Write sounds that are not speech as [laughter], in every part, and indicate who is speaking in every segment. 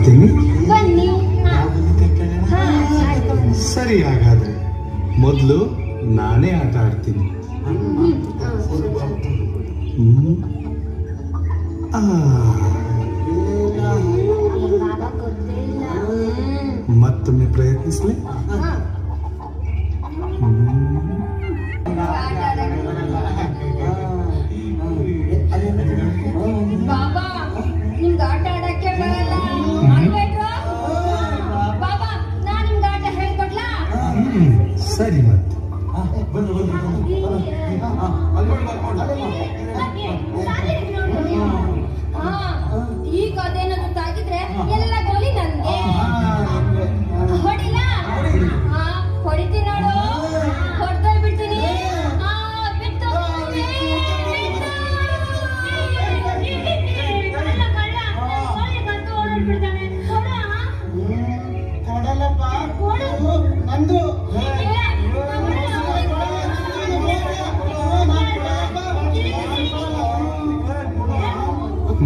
Speaker 1: ಬರ್ತೀನಿ.
Speaker 2: ಬನ್ನಿ. ಹಾ. ಆಯ್ತು.
Speaker 1: ಸರಿ ಹಾಗಾದ್ರೆ. ಮೊದಲು ನಾನೇ ಆಟ ಆಡ್ತೀನಿ.
Speaker 2: ಹ್ಮ್.
Speaker 1: ಹ್ಮ್. ಆ,
Speaker 2: ಬಾಬಾ ಗೊತ್ತಿಲ್ಲ ಹ್ಮ್.
Speaker 1: ಮತ್ತೊಮ್ಮೆ ಪ್ರಯತ್ನಿಸ್ಲಿ. ಸರಿ ಮತ್ತೆ.
Speaker 2: ಹಾ,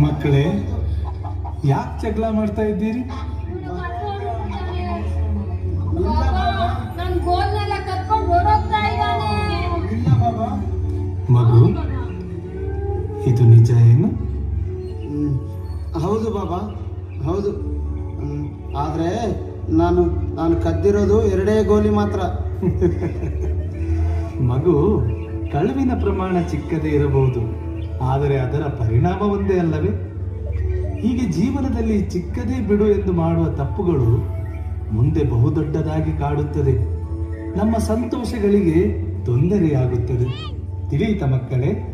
Speaker 1: ಮಕ್ಕಳೇ ಯಾಕೆ ಜಗಳ ಮಾಡ್ತಾ ಇದ್ದೀರಿ? ಮಗು ಇದು ನಿಜ ಏನು.
Speaker 3: ಹೌದು ಬಾಬಾ ಹೌದು. ಆದ್ರೆ ನಾನು ನಾನು ಕದ್ದಿರೋದು ಎರಡೇ ಗೋಲಿ ಮಾತ್ರ. [laughs]
Speaker 1: ಮಗು ಕಳುವಿನ ಪ್ರಮಾಣ ಚಿಕ್ಕದೇ ಇರಬಹುದು. ಆದರೆ ಅದರ ಪರಿಣಾಮ ಒಂದೇ ಅಲ್ಲವೇ? ಹೀಗೆ ಜೀವನದಲ್ಲಿ ಚಿಕ್ಕದೇ ಬಿಡು ಎಂದು ಮಾಡುವ ತಪ್ಪುಗಳು ಮುಂದೆ ಬಹುದೊಡ್ಡದಾಗಿ ಕಾಡುತ್ತದೆ. ನಮ್ಮ ಸಂತೋಷಗಳಿಗೆ ತೊಂದರೆಯಾಗುತ್ತದೆ. ತಿಳಿಯಿತ ಮಕ್ಕಳೇ?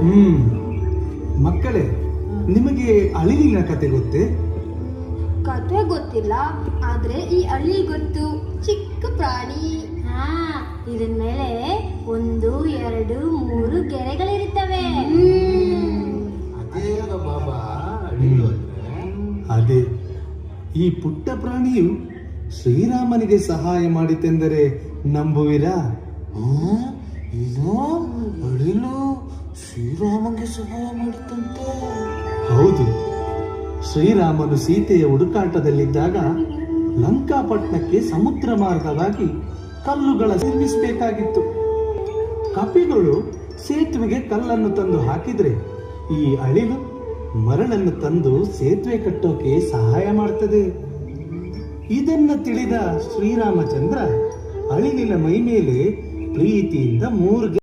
Speaker 1: ಹ್ಮ್. ಮಕ್ಕಳೇ, ನಿಮಗೆ ಅಳಿಲಿನ ಕತೆ ಗೊತ್ತೇ?
Speaker 2: ಕಥೆ ಗೊತ್ತಿಲ್ಲ ಆದ್ರೆ ಈ ಹಳ್ಳಿ ಗೊತ್ತು. ಚಿಕ್ಕ ಪ್ರಾಣಿ. ಹಾ ಇದ್ರ ಮೇಲೆ ಒಂದು ಎರಡು ಮೂರು ಗೆರೆಗಳಿರುತ್ತವೆ.
Speaker 3: ಬಾಬಾ
Speaker 1: ಅದೇ ಈ ಪುಟ್ಟ ಪ್ರಾಣಿಯು ಶ್ರೀರಾಮನಿಗೆ ಸಹಾಯ ಮಾಡಿತೆಂದರೆ ನಂಬುವಿರಾ?
Speaker 3: ಏನೋ ಅಳಿಲು ಶ್ರೀರಾಮನಿಗೆ ಸಹಾಯ ಮಾಡಿತಂತೆ.
Speaker 1: ಹೌದು. ಶ್ರೀರಾಮನು ಸೀತೆಯ ಹುಡುಕಾಟದಲ್ಲಿದ್ದಾಗ ಲಂಕಾಪಟ್ಟಣಕ್ಕೆ ಸಮುದ್ರ ಮಾರ್ಗವಾಗಿ ಕಲ್ಲುಗಳ ನಿರ್ಮಿಸಬೇಕಾಗಿತ್ತು. ಕಪಿಗಳು ಸೇತುವೆಗೆ ಕಲ್ಲನ್ನು ತಂದು ಹಾಕಿದ್ರೆ ಈ ಅಳಿಲು ಮರಳನ್ನು ತಂದು ಸೇತುವೆ ಕಟ್ಟೋಕೆ ಸಹಾಯ ಮಾಡ್ತದೆ. ಇದನ್ನ ತಿಳಿದ ಶ್ರೀರಾಮಚಂದ್ರ ಅಳಿಲಿನ ಮೈ ಮೇಲೆ ಪ್ರೀತಿಯಿಂದ ಮೂರು